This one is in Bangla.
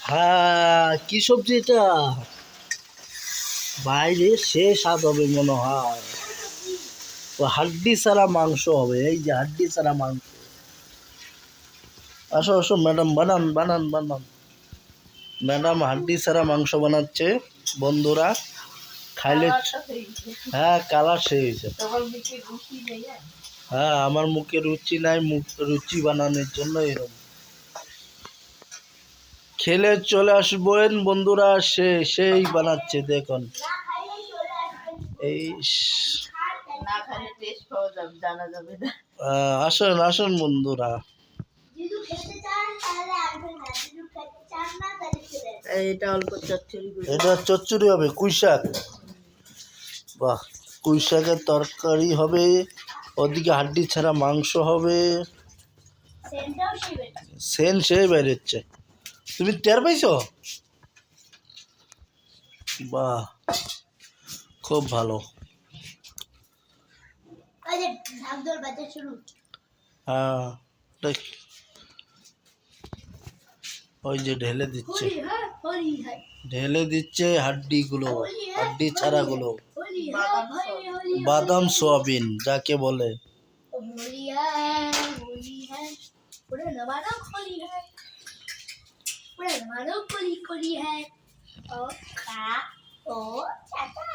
হ্যাঁ কি সবজি এটা? বাইরে সে স্বাদ হবে মনে হয়। ও হাড্ডি ছাড়া মাংস হবে এই যে হাড্ডি ছাড়া মাংস। আসো আসো ম্যাডাম বানান বানান বানান। ম্যাডাম হাড্ডি ছাড়া মাংস বানাচ্ছে বন্ধুরা। খাইলে হয়ে। হ্যাঁ কালার সে হয়েছে আর। হ্যাঁ আমার মুখে রুচি নাই মুখ রুচি বানানোর জন্য এরকম। খেলে চলে আসবেন বন্ধুরা সে সেই বানাচ্ছে দেখুন। এই আসুন আসুন বন্ধুরা। এটা অল্প চচ্চড়ি এটা চচ্চড়ি হবে কুই শাক। বাহ কুই শাকের তরকারি হবে ওদিকে হাড্ডি ছাড়া মাংস হবে। সেন সেই বেরোচ্ছে তুমি টের পাইছো? বাহ খুব ভালো। হ্যাঁ ওই যে ঢেলে দিচ্ছে। ঢেলে দিচ্ছে হাড্ডিগুলো হাড্ডি ছাড়াগুলো। বাদাম সোয়াবিন যাকে বলে। पूरे घरों को है। और खा ओ चाचा